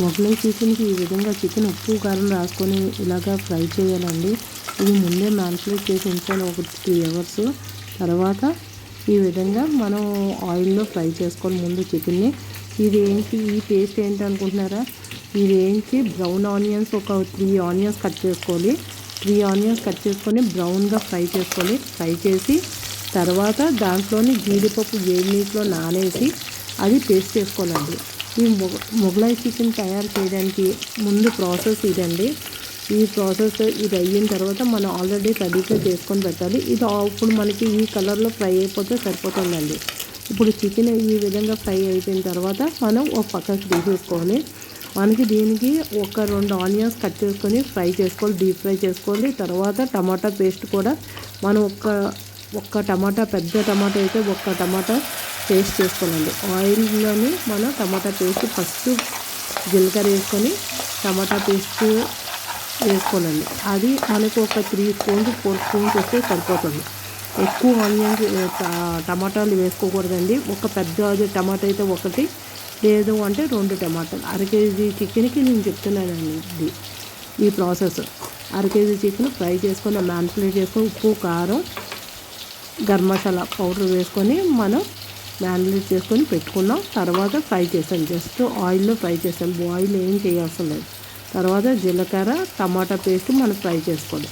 మొగలై చికెన్కి ఈ విధంగా చికెన్ ఉప్పు కారం రాసుకొని ఇలాగా ఫ్రై చేయాలండి. ఇది ముందే మ్యాన్పులేట్ చేసి ఉంచాలి ఒక త్రీ అవర్స్. తర్వాత ఈ విధంగా మనం ఆయిల్లో ఫ్రై చేసుకోవాలి ముందు చికెన్ని. ఇది ఏంటి? ఈ పేస్ట్ ఏంటి అనుకుంటున్నారా? ఇది ఏంటి? బ్రౌన్ ఆనియన్స్ ఒక త్రీ ఆనియన్స్ కట్ చేసుకోవాలి. త్రీ ఆనియన్స్ కట్ చేసుకొని బ్రౌన్గా ఫ్రై చేసుకోవాలి. ఫ్రై చేసి తర్వాత దాంట్లోని జీడిపప్పు వేడి నీటిలో నానేసి అది పేస్ట్ చేసుకోవాలండి. ఈ మొగ మొగలాయి చికెన్ తయారు చేయడానికి ముందు ప్రాసెస్ ఇదండి. ఈ ప్రాసెస్ ఇది అయిన తర్వాత మనం ఆల్రెడీ రెడీగా చేసుకొని పెట్టాలి. ఇది అప్పుడు మనకి ఈ కలర్లో ఫ్రై అయిపోతే సరిపోతుందండి. ఇప్పుడు చికెన్ ఈ విధంగా ఫ్రై అయిపోయిన తర్వాత మనం ఒక పక్కకి తీసేసుకోవాలి మనకి దీనికి ఒక రెండు ఆనియన్స్ కట్ చేసుకొని ఫ్రై చేసుకోవాలి డీప్ ఫ్రై చేసుకోవాలి. తర్వాత టమాటా పేస్ట్ కూడా మనం ఒక ఒక్క టమాటా పెద్ద టమాటా అయితే ఒక్క టమాటా పేస్ట్ చేసుకోనండి ఆయిల్లోనే మనం టమాటా పేస్ట్ ఫస్ట్ జీలకర్ర వేసుకొని టమాటా పేస్ట్ వేసుకోనండి అది మనకు ఒక త్రీ స్పూన్స్ ఫోర్ స్పూన్స్ వస్తే సరిపోతుంది. ఎక్కువ ఆనియన్స్ టమాటాలు వేసుకోకూడదండి. ఒక పెద్ద టమాటా అయితే ఒకటి లేదు అంటే రెండు టమాటాలు. అర కేజీ చికెన్కి నేను చెప్తున్నానండి ఇది ఈ ప్రాసెస్. అర కేజీ చికెన్ ఫ్రై చేసుకొని మ్యాన్పులేట్ చేసుకొని ఉప్పు కారం గరం మసాలా పౌడర్ వేసుకొని మనం మ్యారినేట్ చేసుకొని పెట్టుకున్నాం. తర్వాత ఫ్రై చేసాం. జస్ట్ ఆయిల్లో ఫ్రై చేసాం. బాయిల్ ఏం చేయాల్సిన లేదు. తర్వాత జీలకర్ర టమాటా పేస్ట్ మనం ఫ్రై చేసుకోవాలి.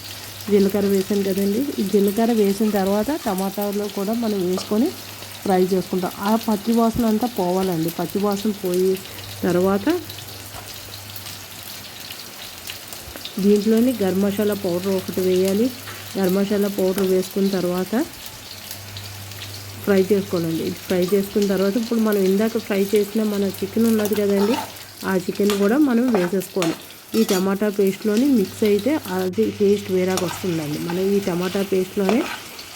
జీలకర్ర వేసాం కదండి. ఈ జీలకర్ర వేసిన తర్వాత టమాటాలో కూడా మనం వేసుకొని ఫ్రై చేసుకుంటాం. ఆ పచ్చి వాసన అంతా పోవాలండి. పచ్చి వాసన పోయి తర్వాత దీంట్లోని గరం మసాలా పౌడర్ ఒకటి వేయాలి. గరం మసాలా పౌడర్ వేసుకున్న తర్వాత ఫ్రై చేసుకోవాలండి. ఫ్రై చేసుకున్న తర్వాత ఇప్పుడు మనం ఇందాక ఫ్రై చేసిన మన చికెన్ ఉన్నది కదండి ఆ చికెన్ కూడా మనం వేసేసుకోవాలి. ఈ టమాటా పేస్ట్లోని మిక్స్ అయితే అది టేస్ట్ వేరాగా వస్తుందండి. మనం ఈ టమాటా పేస్ట్లోనే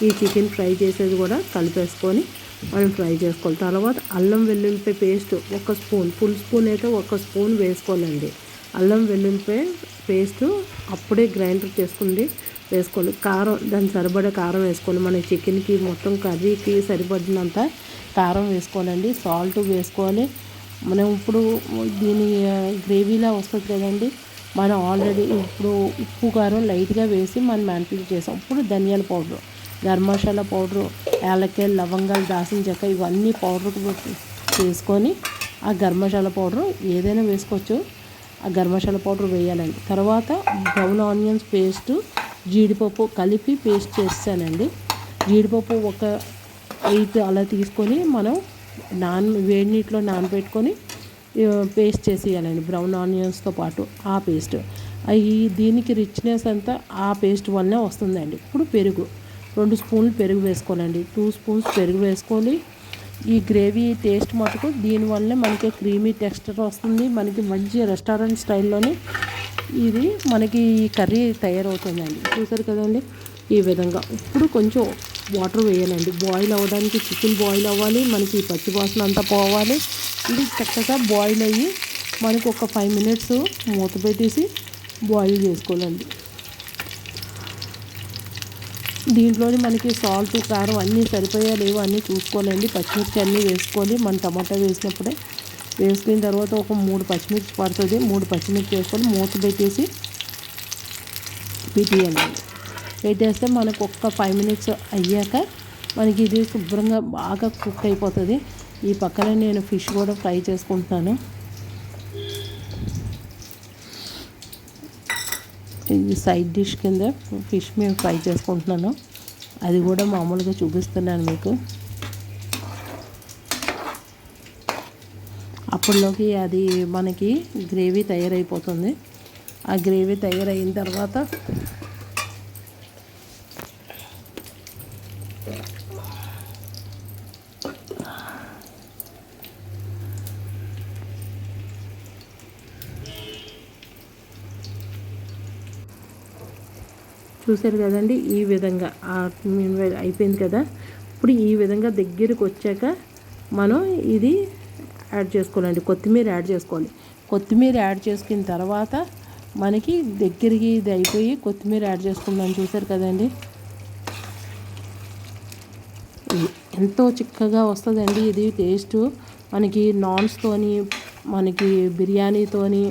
ఈ చికెన్ ఫ్రై చేసేది కూడా కలిపేసుకొని మనం ఫ్రై చేసుకోవాలి. తర్వాత అల్లం వెల్లుల్లిపాయ పేస్ట్ ఒక స్పూన్ ఫుల్ స్పూన్ అయితే ఒక స్పూన్ వేసుకోవాలండి. అల్లం వెల్లుల్లిపాయ పేస్ట్ అప్పుడే గ్రైండర్ చేసుకుంది. వేసుకోవాలి. కారం దాన్ని సరిపడే కారం వేసుకోవాలి. మన చికెన్కి మొత్తం కర్రీకి సరిపడినంత కారం వేసుకోవాలండి. సాల్ట్ వేసుకోవాలి. మనం ఇప్పుడు దీని గ్రేవీలా వస్తుంది కదండి. మనం ఆల్రెడీ ఇప్పుడు ఉప్పు కారం లైట్గా వేసి మనం మ్యాన్పిల్ చేసాం. ఇప్పుడు ధనియాల పౌడర్ గరం మసాలా పౌడరు యాలక్కాయలు లవంగాలు దాసిన చెక్క ఇవన్నీ పౌడర్ వేసుకొని ఆ గరం మసాలా పౌడరు ఏదైనా వేసుకోవచ్చు. ఆ గరం మసాలా పౌడర్ వేయాలండి. తర్వాత బ్రౌన్ ఆనియన్స్ పేస్టు జీడిపప్పు కలిపి పేస్ట్ చేస్తానండి. జీడిపప్పు ఒక ఎయిట్ అలా తీసుకొని మనం నాన్ వేడి నీటిలో నానబెట్టుకొని పేస్ట్ చేసేయాలండి. బ్రౌన్ ఆనియన్స్తో పాటు ఆ పేస్ట్. అవి దీనికి రిచ్నెస్ అంతా ఆ పేస్ట్ వల్లనే వస్తుందండి. ఇప్పుడు పెరుగు. రెండు స్పూన్లు పెరుగు వేసుకోవాలండి. టూ స్పూన్స్ పెరుగు వేసుకోవాలి ఈ గ్రేవీ టేస్ట్ మటుకు దీనివల్లనే మనకి క్రీమీ టెక్స్చర్ వస్తుంది. మనకి మంచి రెస్టారెంట్ స్టైల్లోనే ఇది మనకి ఈ కర్రీ తయారవుతుందండి. చూసారు కదండి? ఈ విధంగా. ఇప్పుడు కొంచెం వాటర్ వేయాలండి. బాయిల్ అవ్వడానికి చికెన్ బాయిల్ అవ్వాలి మనకి పచ్చి వాసన అంతా పోవాలి. ఇది చక్కగా బాయిల్ అయ్యి మనకు ఒక ఫైవ్ మినిట్స్ మూత పెట్టేసి బాయిల్ చేసుకోవాలండి. దీంట్లోని మనకి సాల్ట్ కారం అన్నీ సరిపోయా లేవో అన్నీ చూసుకోవాలండి. పచ్చిమిర్చి అన్నీ వేసుకోవాలి మన టమాటా వేసినప్పుడే వేసుకున్న తర్వాత ఒక మూడు పచ్చిమిర్చి పడుతుంది. మూడు పచ్చిమిర్చి వేసుకొని మూత పెట్టేసి పెట్టేయాలి. పెట్టేస్తే మనకు ఒక్క ఫైవ్ మినిట్స్ అయ్యాక మనకి ఇది శుభ్రంగా బాగా కుక్ అయిపోతుంది. ఈ పక్కన నేను ఫిష్ కూడా ఫ్రై చేసుకుంటున్నాను. ఇది సైడ్ డిష్ కింద ఫిష్ మేము ఫ్రై చేసుకుంటున్నాను. అది కూడా మామూలుగా చూపిస్తున్నాను మీకు. అప్పటిలోకి అది మనకి గ్రేవీ తయారైపోతుంది. ఆ గ్రేవీ తయారైన తర్వాత చూశారు కదండి ఈ విధంగా అయిపోయింది కదా. ఇప్పుడు ఈ విధంగా దగ్గరికి వచ్చాక మనం ఇది యాడ్ చేసుకోవాలండి. కొత్తిమీర యాడ్ చేసుకోవాలి. కొత్తిమీర యాడ్ చేసుకున్న తర్వాత మనకి దగ్గరికి ఇది అయిపోయి కొత్తిమీర యాడ్ చేసుకుందాం. చూసారు కదండి? ఎంతో చిక్కగా వస్తుందండి. ఇది టేస్ట్ మనకి నాన్స్తోని మనకి బిర్యానీతోని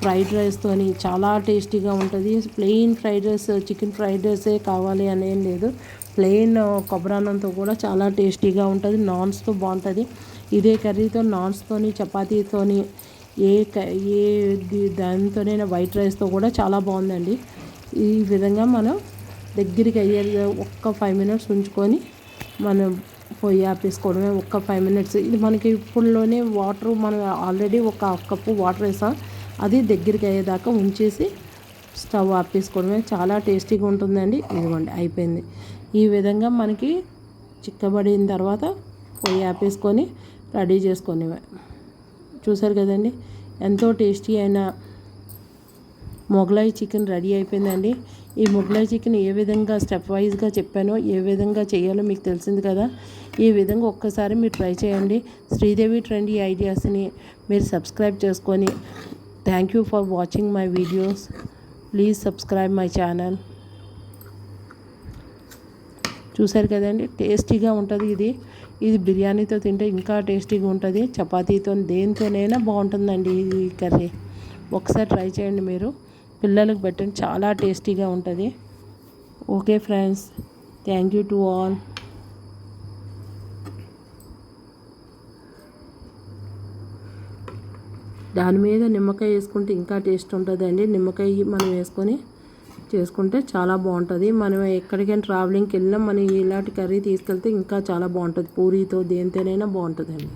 ఫ్రైడ్ రైస్తోని చాలా టేస్టీగా ఉంటుంది. Plain fried rice chicken fried రైసే కావాలి అనేం లేదు. ప్లెయిన్ కొబ్బరి అన్నంతో కూడా చాలా టేస్టీగా ఉంటుంది. నాన్స్తో బాగుంటుంది. ఇదే కర్రీతో నాన్స్తోని చపాతీతోని ఏ క ఏ దానితోనైనా వైట్ రైస్తో కూడా చాలా బాగుందండి. ఈ విధంగా మనం దగ్గరికి అయ్యే ఒక్క ఫైవ్ మినిట్స్ ఉంచుకొని మనం పొయ్యి ఆపేసుకోవడమే ఒక్క ఫైవ్ మినిట్స్. ఇది మనకి ఇప్పుడులోనే వాటర్ మనం ఆల్రెడీ ఒక హాఫ్ కప్పు వాటర్ వేసాం. అది దగ్గరికి అయ్యేదాకా ఉంచేసి స్టవ్ ఆపేసుకోవడమే చాలా టేస్టీగా ఉంటుందండి. ఇదిగోండి అయిపోయింది. ఈ విధంగా మనకి చిక్కబడిన తర్వాత పొయ్యి ఆపేసుకొని రెడీ చేసుకొని చూసారు కదండి? ఎంతో టేస్టీ అయిన మొగలాయి చికెన్ రెడీ అయిపోయిందండి. ఈ మొగలాయి చికెన్ ఏ విధంగా స్టెప్ వైజ్గా చెప్పానో ఏ విధంగా చేయాలో మీకు తెలిసింది కదా? ఈ విధంగా ఒక్కసారి మీరు ట్రై చేయండి. శ్రీదేవి ట్రెండీ ఐడియాస్ని మీరు సబ్స్క్రైబ్ చేసుకొని thank you for watching my videos. Please subscribe my channel. చూసారు కదండి? టేస్టీగా ఉంటుంది ఇది. ఇది బిర్యానీతో తింటే ఇంకా టేస్టీగా ఉంటుంది. చపాతీతో దేనితోనైనా బాగుంటుందండి ఈ కర్రీ. ఒకసారి ట్రై చేయండి మీరు. పిల్లలకు పెట్టండి చాలా టేస్టీగా ఉంటుంది. Okay friends thank you to all. దాని మీద నిమ్మకాయ వేసుకుంటే ఇంకా టేస్ట్ ఉంటుందండి. నిమ్మకాయ మనం వేసుకొని చేసుకుంటే చాలా బాగుంటుంది. మనం ఎక్కడికైనా ట్రావెలింగ్కి వెళ్ళినా మనం ఇలాంటి కర్రీ తీసుకెళ్తే ఇంకా చాలా బాగుంటుంది. పూరీతో దేనితోనైనా బాగుంటుందండి.